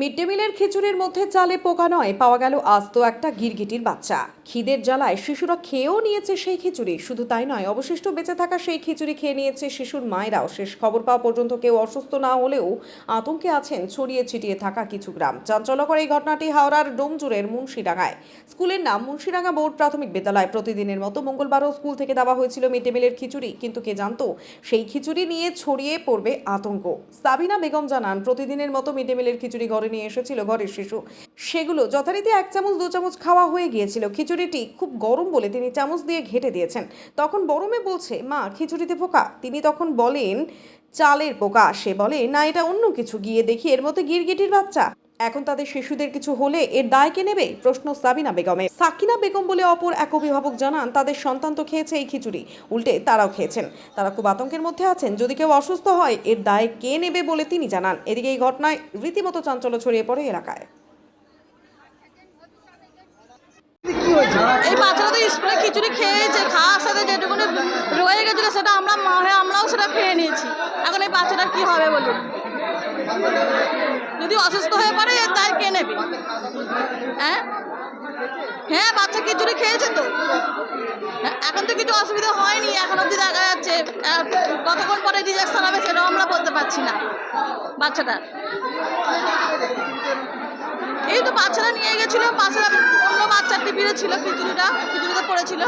Mid day মিলের খিচুড়ির মধ্যে চালে পোকা নয়, পাওয়া গেল আস্ত একটা গিরগিটির বাচ্চা। খিদের জ্বালায় শিশুরা খেয়েও নিয়েছে সেই খিচুড়ি। শুধু তাই নয়, অবশিষ্ট বেঁচে থাকা সেই খিচুড়ি খেয়ে নিয়েছে শিশুর মায়েরাও। শেষ খবর পাওয়া পর্যন্ত কেউ অসুস্থ না হলেও আতঙ্কে আছেন ছড়িয়ে ছিটিয়ে থাকা কিছু গ্রাম। চাঞ্চল্যকর এই ঘটনাটি হাওড়ার ডোমজুরের মুন্সিডাঙ্গায় স্কুলের নাম মুন্সিডাঙ্গা বোর্ড প্রাথমিক বিদ্যালয়। প্রতিদিনের মতো মঙ্গলবারও স্কুল থেকে দেওয়া হয়েছিল মিড ডে মিলের খিচুড়ি। কিন্তু কে জানতো, সেই খিচুড়ি নিয়ে ছড়িয়ে পড়বে আতঙ্ক। সাবিনা বেগম জানান, প্রতিদিনের মতো মিড ডে মিলের খিচুড়ি ঘরে নিয়ে এসেছিল ঘরের শিশু। সেগুলো যথারীতি এক চামচ, দু চামচ খাওয়া হয়ে গিয়েছিল। খিচুড়িটি খুব গরম বলে তিনি চামচ দিয়ে ঘেটে দিয়েছেন। তখন বরমে বলছে, মা, খিচুড়িতে পোকা? তিনি তখন বলেন, চালের পোকা। সে বলে, না, এটা অন্য কিছু। গিয়ে দেখি এর মধ্যে গিরগিটির বাচ্চা। এখন তাদের শিশুদের কিছু হলে এর দায় কে নেবে? প্রশ্ন সাবিনা বেগমের। সাকিনা বেগম বলে অপর এক অভিভাবক জানান, তাদের সন্তান তো খেয়েছে এই খিচুড়ি। উল্টে তারাও খেয়েছেন। তারা খুব আতঙ্কের মধ্যে আছেন। যদি কেউ অসুস্থ হয়, এর দায় কে নেবে বলে তিনি জানান। এদিকে এই ঘটনায় রীতিমতো চাঞ্চল্য ছড়িয়ে পড়ে এলাকায়। এই বাচ্চারা তো স্কুলে খিচুড়ি খেয়েছে, খাওয়ার সাথে যেটুকু রয়ে সেটা আমরা মা আমরাও সেটা খেয়ে নিয়েছি। এখন এই কি হবে বলুন? যদি অসুস্থ হয়ে পড়ে দায় কে নেবে? হ্যাঁ? হ্যাঁ বাচ্চা খিচুড়ি খেয়েছে তো। হ্যাঁ, এখন তো কিছু অসুবিধা হয়নি এখন অবধি দেখা যাচ্ছে কতক্ষণ পরে রিজেকশন হবে সেটাও আমরা বলতে পারছি না বাচ্চাটা। এই তো বাচ্চারা নিয়ে গেছিল পাশে অন্য বাচ্চার টিফিনে ছিল খিচুড়িটা খিচুড়িতে পড়েছিল।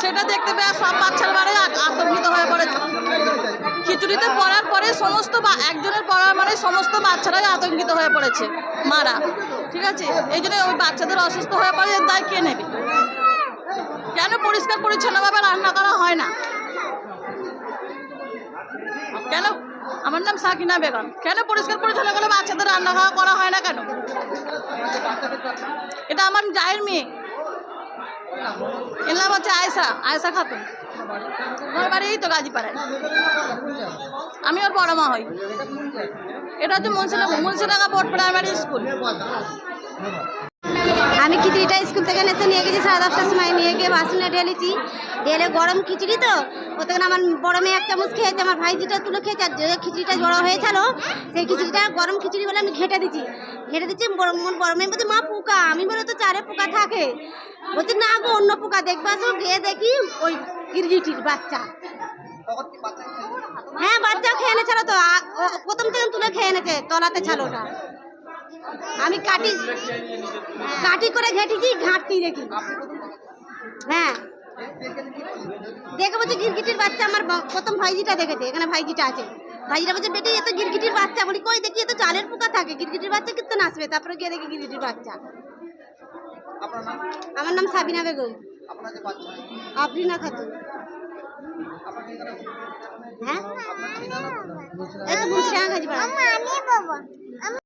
সেটা দেখতে পেয়ে সব বাচ্চার বারে আতঙ্কিত হয়ে পড়েছে। খিচুড়িতে পড়ার পরে সমস্ত বা- একজনের পড়ার মানে সমস্ত বাচ্চারাই আতঙ্কিত হয়ে পড়েছে, মারা। ঠিক আছে? এই জন্য ওই বাচ্চাদের অসুস্থ হয়ে পড়ে দায় কে নেবে? কেন পরিষ্কার পরিচ্ছন্নভাবে রান্না করা হয় না? কেন? আমার নাম সাকিনা বেগম। কেন পরিষ্কার পরিচ্ছন্ন করে বাচ্চাদের রান্না খাওয়া করা হয় না কেন? এটা আমার জায়ের মেয়ে। এর নাম হচ্ছে আয়সা আয়সা খাতুন। আমার বাড়ি তো গাজীপাড়ায়। আমি ওর বড় মা হই। এটা হচ্ছে Munshidanga Munshidanga board primary school. আমি খিচুড়িটা স্কুল থেকে নেচে নিয়ে গেছি, সাড়ে দশটার সময় নিয়ে গিয়ে বাসনে ঢেলেছি ঢেলে গরম খিচুড়ি তো, ওতে আমার বড় মেয়ে এক চামচ খেয়েছে, আমার ভাইজিটা তুলে খেয়েছে, আর যে খিচুড়িটা জড়ো হয়েছিল, সেই খিচুড়িটা গরম খিচুড়ি বলে আমি ঘেটে দিচ্ছি ঘেটে দিচ্ছি বড় মোর বড় মেয়ে মা, পোকা, আমি বলে তো চারে পোকা থাকে। বলছে, না গো, অন্য পোকা দেখবে, আসো গিয়ে দেখি ওই গিরগিটির বাচ্চা। হ্যাঁ বাচ্চা খেয়ে এনেছিল তো প্রথম থেকে তুলে খেয়ে এনেছে, তলাতে ছিল ওটা। আমি কাটি কাটি করে ঘেটেছি, ঘাঁটতি দেখি। হ্যাঁ। দেখে বলছে, গিরগিটির বাচ্চা আমার প্রথম ভাইজিটা দেখেছে, এখানে ভাইজিটা আছে। ভাইজিটা বলছে বেটি এ তো গিরগিটির বাচ্চা। বলি কই দেখি এ তো চালের পোকা থাকে। গিরগিটির বাচ্চা কিন্তু নাচবে। তারপরে গিয়ে দেখি গিরগিটির বাচ্চা। আমার নাম সাবিনা বেগম। আফরিনা খাতুন। হ্যাঁ? এই তো